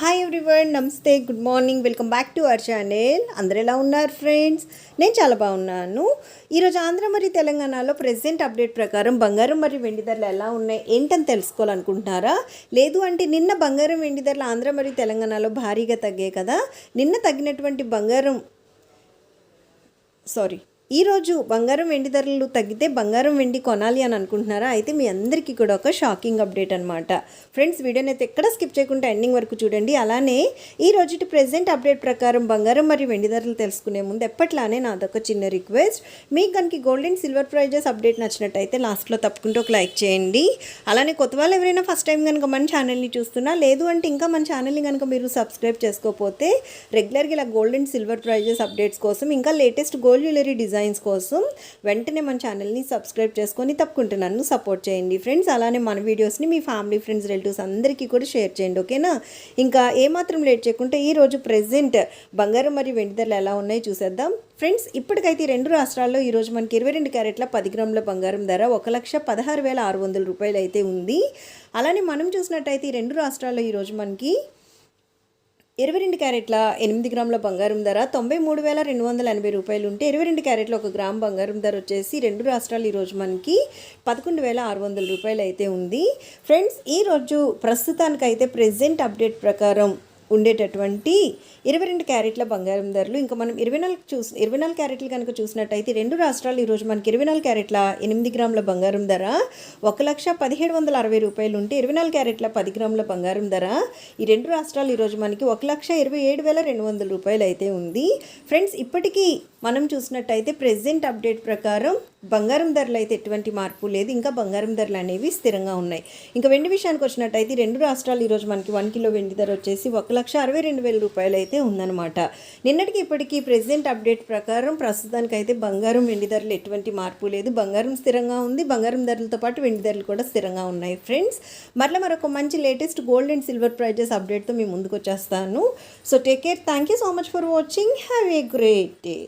Hi everyone నమస్తే good morning welcome back to our channel అందరు ఎలా ఉన్నారు ఫ్రెండ్స్ నేను చాలా బాగున్నాను. ఈరోజు ఆంధ్ర మరియు తెలంగాణలో ప్రెసెంట్ అప్డేట్ ప్రకారం బంగారం మరియు వెండి ధరలు ఎలా ఉన్నాయి ఏంటని తెలుసుకోవాలనుకుంటున్నారా? లేదు అంటే నిన్న బంగారం వెండి ధరలు ఆంధ్ర మరియు తెలంగాణలో భారీగా తగ్గాయి కదా? నిన్న తగ్గినటువంటి బంగారం సారీ ఈరోజు బంగారం వెండి ధరలు తగ్గితే బంగారం వెండి కొనాలి అని అనుకుంటున్నారా? అయితే మీ అందరికీ కూడా ఒక షాకింగ్ అప్డేట్ అనమాట ఫ్రెండ్స్ వీడియోని అయితే ఎక్కడ స్కిప్ చేయకుండా ఎండింగ్ వరకు చూడండి. అలానే ఈ రోజుటి ప్రెజెంట్ అప్డేట్ ప్రకారం బంగారం మరియు వెండి ధరలు తెలుసుకునే ముందు ఎప్పట్లానే నాదొక చిన్న రిక్వెస్ట్. మీకు కనుక gold and silver prices update నచ్చినట్టయితే లాస్ట్లో తప్పకుండా ఒక లైక్ చేయండి. అలానే కొత్త వాళ్ళు ఎవరైనా ఫస్ట్ టైం కనుక మన ఛానల్ని చూస్తున్నా లేదు అంటే ఇంకా మన ఛానల్ని కనుక మీరు సబ్స్క్రైబ్ చేసుకోకపోతే రెగ్యులర్గా ఇలా gold and silver prices updates కోసం ఇంకా లేటెస్ట్ గోల్డ్ జ్యువెలరీ డిజైన్స్ కోసం వెంటనే మన ఛానల్ని సబ్స్క్రైబ్ చేసుకొని తప్పకుండా నన్ను సపోర్ట్ చేయండి. ఫ్రెండ్స్ అలానే మన వీడియోస్ని మీ ఫ్యామిలీ ఫ్రెండ్స్ రిలేటివ్స్ అందరికీ కూడా షేర్ చేయండి ఓకేనా? ఇంకా ఏమాత్రం లేట్ చేయకుండా ఈరోజు ప్రజెంట్ ప్రెసెంట్ బంగారం మరియు వెండి ధరలు ఎలా ఉన్నాయో చూసేద్దాం. ఫ్రెండ్స్ ఇప్పటికైతే రెండు రాష్ట్రాల్లో ఈరోజు మనకి ఇరవై రెండు క్యారెట్ల పది గ్రాముల బంగారం ధర ఒక లక్ష పదహారు వేల ఆరు వందల రూపాయలు అయితే ఉంది. అలానే మనం చూసినట్టయితే ఈ రెండు రాష్ట్రాల్లో ఈరోజు మనకి ఇరవై రెండు క్యారెట్ల ఎనిమిది గ్రాముల బంగారం ధర తొంభై మూడు వేల రెండు వందల ఎనభై రూపాయలు ఉంటే ఇరవై రెండు క్యారెట్ల ఒక గ్రామ్ బంగారం ధర వచ్చేసి రెండు రాష్ట్రాలు ఈరోజు మనకి పదకొండు వేల ఆరు వందల రూపాయలు అయితే ఉంది. ఫ్రెండ్స్ ఈరోజు ప్రస్తుతానికైతే ప్రెసెంట్ అప్డేట్ ప్రకారం ఉండేటటువంటి ఇరవై రెండు క్యారెట్ల బంగారం ధరలు. ఇంకా మనం ఇరవై నాలుగు చూసి ఇరవై నాలుగు క్యారెట్లు కనుక చూసినట్టయితే రెండు రాష్ట్రాలు ఈరోజు మనకి ఇరవై నాలుగు క్యారెట్ల ఎనిమిది గ్రాముల బంగారం ధర ఒక లక్ష పదిహేడు వందల అరవై రూపాయలు ఉంటే ఇరవై నాలుగు క్యారెట్ల పది గ్రాముల బంగారం ధర. ఈ రెండు రాష్ట్రాలు ఈరోజు మనకి ఒక లక్ష ఇరవై ఏడు వేల రెండు వందల రూపాయలు అయితే ఉంది. ఫ్రెండ్స్ ఇప్పటికీ మనం చూసినట్టయితే ప్రెసెంట్ అప్డేట్ ప్రకారం బంగారం ధరలు అయితే ఎటువంటి మార్పు లేదు. ఇంకా బంగారం ధరలు అనేవి స్థిరంగా ఉన్నాయి. ఇంకా వెండి విషయానికి వచ్చినట్టయితే రెండు రాష్ట్రాలు ఈరోజు మనకి వన్ కిలో వెండి ధర వచ్చేసి ఒక లక్ష అరవై రెండు వేల రూపాయలు అయితే ఉందన్నమాట. నిన్నటికి ఇప్పటికీ ప్రెసెంట్ అప్డేట్ ప్రకారం ప్రస్తుతానికి అయితే బంగారం వెండి ధరలు ఎటువంటి మార్పు లేదు. బంగారం స్థిరంగా ఉంది. బంగారం ధరలతో పాటు వెండి ధరలు కూడా స్థిరంగా ఉన్నాయి ఫ్రెండ్స్ మరలా మరొక మంచి latest gold and silver prices అప్డేట్తో మీ ముందుకు వచ్చేస్తాను. So take care thank you so much for watching have a great day